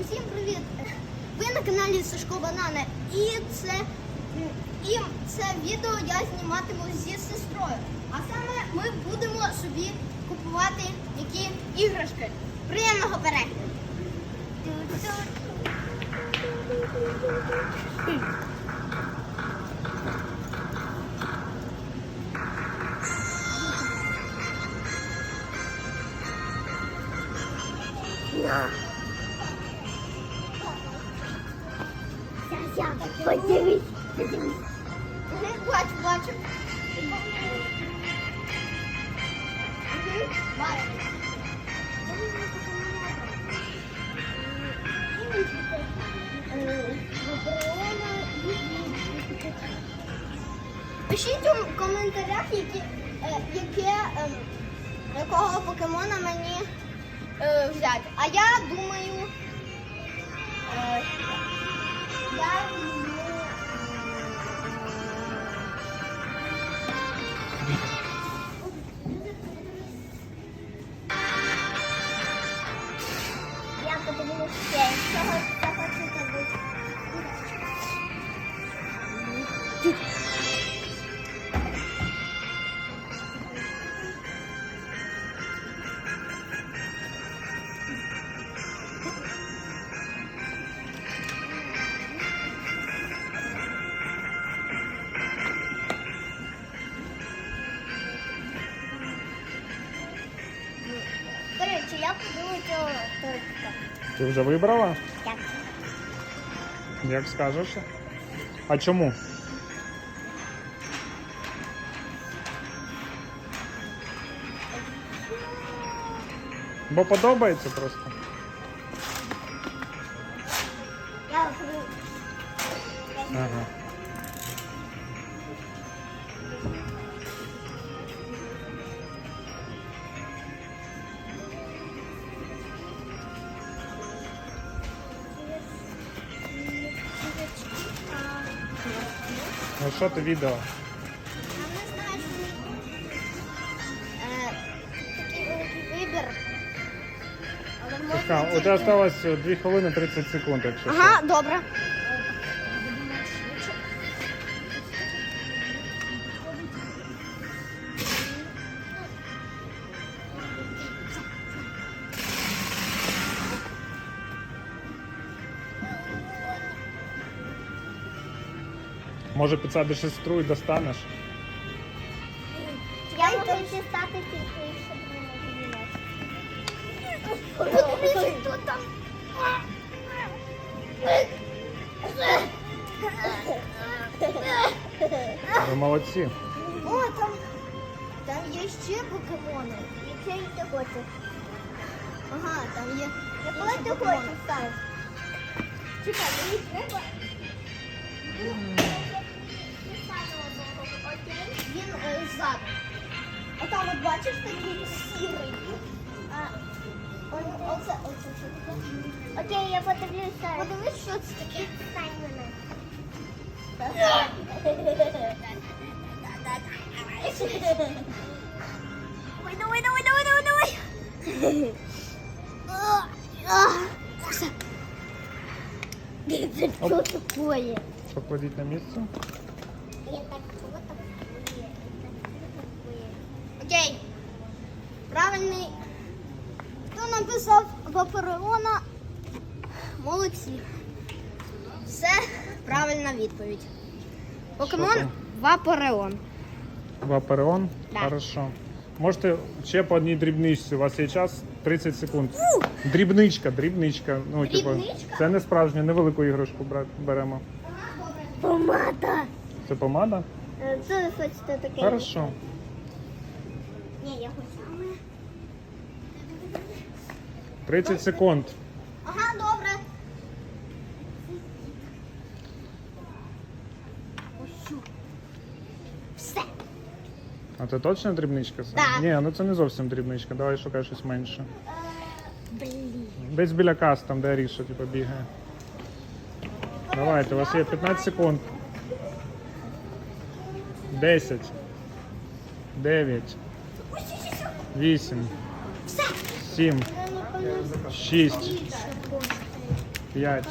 Усім привіт! Ви на каналі Сашко Банана. І це, і це відео я зніматиму зі сестрою. А саме ми будемо собі купувати які іграшки. Приємного перегляду! Подивись. Мгм, Бачу, бачу. Пишіть у коментарях, які, е, яке, якого покемона мені е, взяти. А я думаю, е. Я Ти вже вибрала? Так. Як скажеш? А чому? Бо подобається просто. Я. Ага. Ну що ти відео? Е, Така, у тебе осталось 2 хвилини 30 секунд, якщо Ага, добре. Може підсадиш сестру і достанеш? Я можу дістати тільки, щоб не. Подивись, хто там. Ви молодці. О, там, там є ще покемони. Який ти хочеш? Ага, там є. Якого ти хочеш, Саш? Чекай, мені треба... Він е, ззаду. А там от бачиш такий сірий. Оце, оце що таке? Окей, я подивлюся. Подивись, що це таке. Стань мене. Ой, давай, давай, давай, давай, давай. Все. Такое? Покладіть на місце. Я так, що такое? Окей. Правильний. Хто написав Вапереона? Молодці. Все правильна відповідь. Покемон? Вапореон. Вапереон? Да. Хорошо. Можете ще по одній дрібничці. У вас є час 30 секунд. Дрібничка, дрібничка. Ну, типу, Дрібничка? це не справжню, невелику іграшку бра- беремо. Помада. Це помада? Е, Це щось таке. Хорошо. Ні, я хочу. 30 секунд. Ага, добре. Все. А це точно дрібничка? Да. Ні, ну це не зовсім дрібничка. Давай шукай щось менше. Блін. Десь біля кас, там, де Аріша типу, бігає. Давайте, у вас є 15 секунд. 10. 9. 8. 7. 6. 5,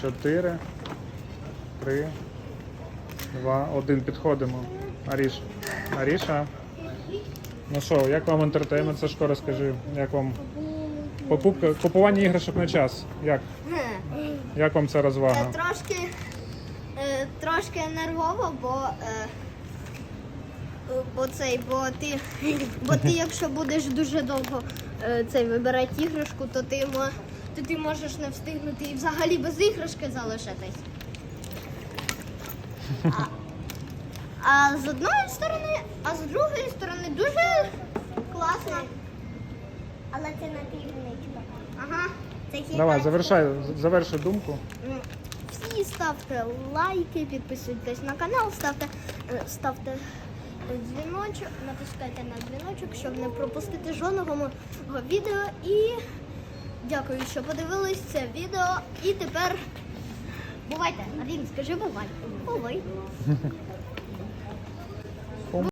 4, 3, 2, 1. Підходимо. Аріш. Аріша. Ну що, як вам інтертеймент, Сашко, розкажи, як вам покупка, купування іграшок на час? Як? Як вам ця Е, розвага? Трошки, е, трошки нервово, бо, е, бо ти, бо ти, якщо будеш дуже довго е, цей вибирати іграшку, то ти, мо- то ти можеш не встигнути і взагалі без іграшки залишитись. А, а з одної сторони, а з другої сторони дуже класно. Але це на півничка. Ага. Давай, завершай, заверши думку. М, Всі ставте лайки, підписуйтесь на канал, ставте, е, ставте дзвіночок, натискайте на дзвіночок, щоб не пропустити жодного мого відео. І дякую, що подивились це відео. І тепер бувайте. Арін, скажи бувай. Бувай.